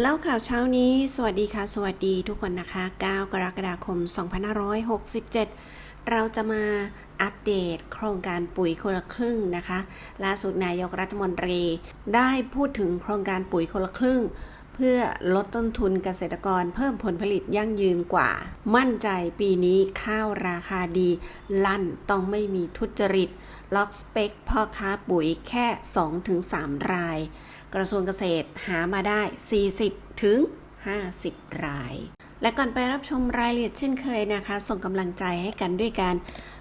เล่าข่าวเช้านี้ สวัสดีค่ะ สวัสดีทุกคนนะคะ 9 กรกฎาคม 2567 เราจะมาอัปเดตโครงการปุ๋ยคนละครึ่งนะคะ ล่าสุดนายกรัฐมนตรีได้พูดถึงโครงการปุ๋ยคนละครึ่ง เพื่อลดต้นทุนเกษตรกรเพิ่มผลผลิตยั่งยืนกว่า มั่นใจปีนี้ข้าวราคาดี ลั่นต้องไม่มีทุจริต ล็อกสเปคพ่อค้าปุ๋ยแค่ 2-3 ราย กระทรวงเกษตรหามาได้ 40 ถึง 50 ราย และก่อนไปรับชมรายละเอียดเช่นเคยนะคะ ส่งกำลังใจให้กันด้วยการ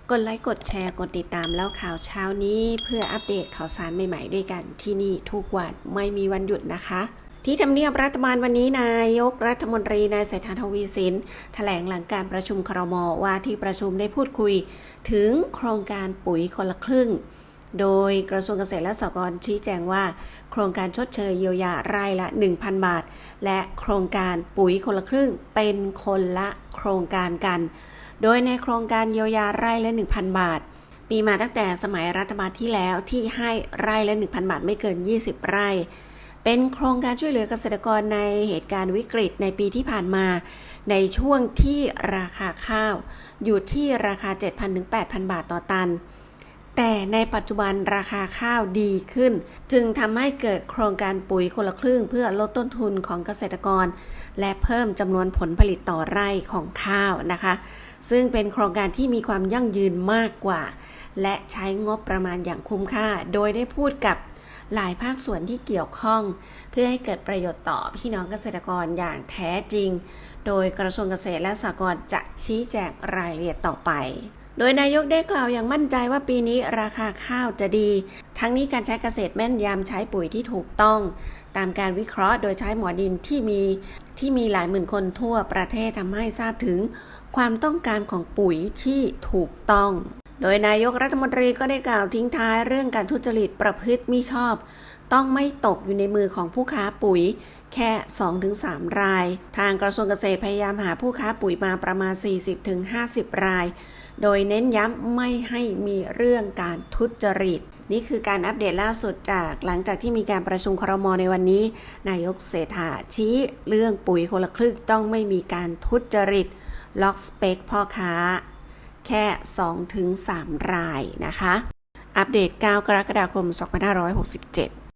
กดไลค์กดแชร์กดติดตามแล้วข่าวเช้านี้ เพื่ออัปเดตข่าวสารใหม่ๆด้วยกันที่นี่ทุกวันไม่มีวันหยุดนะคะ ที่ทำเนียบรัฐบาลวันนี้นายกรัฐมนตรีนายเศรษฐาทวีสินแถลงหลังการประชุมครมว่าที่ประชุมได้พูดคุย ถึงโครงการปุ๋ยคนละครึ่ง โดยกระทรวงเกษตรและสหกรณ์ชี้แจงว่า โครงการชดเชยเยียวยารายละ 1,000 บาท และโครงการปุ๋ยคนละครึ่งเป็นคนละโครงการกัน โดยในโครงการเยียวยารายละ 1,000 บาทมีมาตั้งแต่สมัยรัฐบาลที่แล้วที่ให้ไร่ละ 1,000 บาทไม่เกิน 20 ไร่ เป็นโครงการช่วยเหลือเกษตรกรในเหตุการณ์วิกฤตในปีที่ผ่านมา ในช่วงที่ราคาข้าว อยู่ที่ราคา 7,000ถึง8,000 บาทต่อตัน แต่ในปัจจุบันราคาข้าวดีขึ้น จึงทำให้เกิดโครงการปุ๋ยคนละครึ่งเพื่อลดต้นทุนของเกษตรกร และเพิ่มจำนวนผลผลิตต่อไร่ของข้าวนะคะ ซึ่งเป็นโครงการที่มีความยั่งยืนมากกว่า และใช้งบประมาณอย่างคุ้มค่า โดยได้พูดกับ หลายภาคส่วนที่เกี่ยวข้อง เพื่อให้เกิดประโยชน์ต่อพี่น้องเกษตรกรอย่างแท้จริง โดยกระทรวงเกษตรและสหกรณ์จะชี้แจงรายละเอียดต่อไป โดยนายกได้กล่าวอย่างมั่นใจว่าปีนี้ราคาข้าวจะดี ทั้งนี้การใช้เกษตรแม่นยำใช้ปุ๋ยที่ถูกต้อง ตามการวิเคราะห์โดยใช้หมอดินที่มีที่มีหลายหมื่นคนทั่วประเทศทำให้ทราบถึงความต้องการของปุ๋ยที่ถูกต้อง โดยนายกรัฐมนตรีก็ได้กล่าวทิ้งท้ายเรื่องการทุจริตประพฤติมิชอบ ต้องไม่ตกอยู่ในมือของผู้ค้าปุ๋ย แค่ 2-3 ราย ทางกระทรวงเกษตรพยายามหาผู้ค้าปุ๋ยมาประมาณ 40-50 ราย โดยเน้นย้ำไม่ให้มีเรื่องการทุจริต นี่คือการอัปเดตล่าสุดจากหลังจากที่มีการประชุมครมในวันนี้ นายกเศรษฐาชี้เรื่องปุ๋ยคนละครึ่งต้องไม่มีการทุจริต ล็อกสเปคพ่อค้า แค่ 2-3 รายนะคะ อัปเดต 9 กรกฎาคม 2567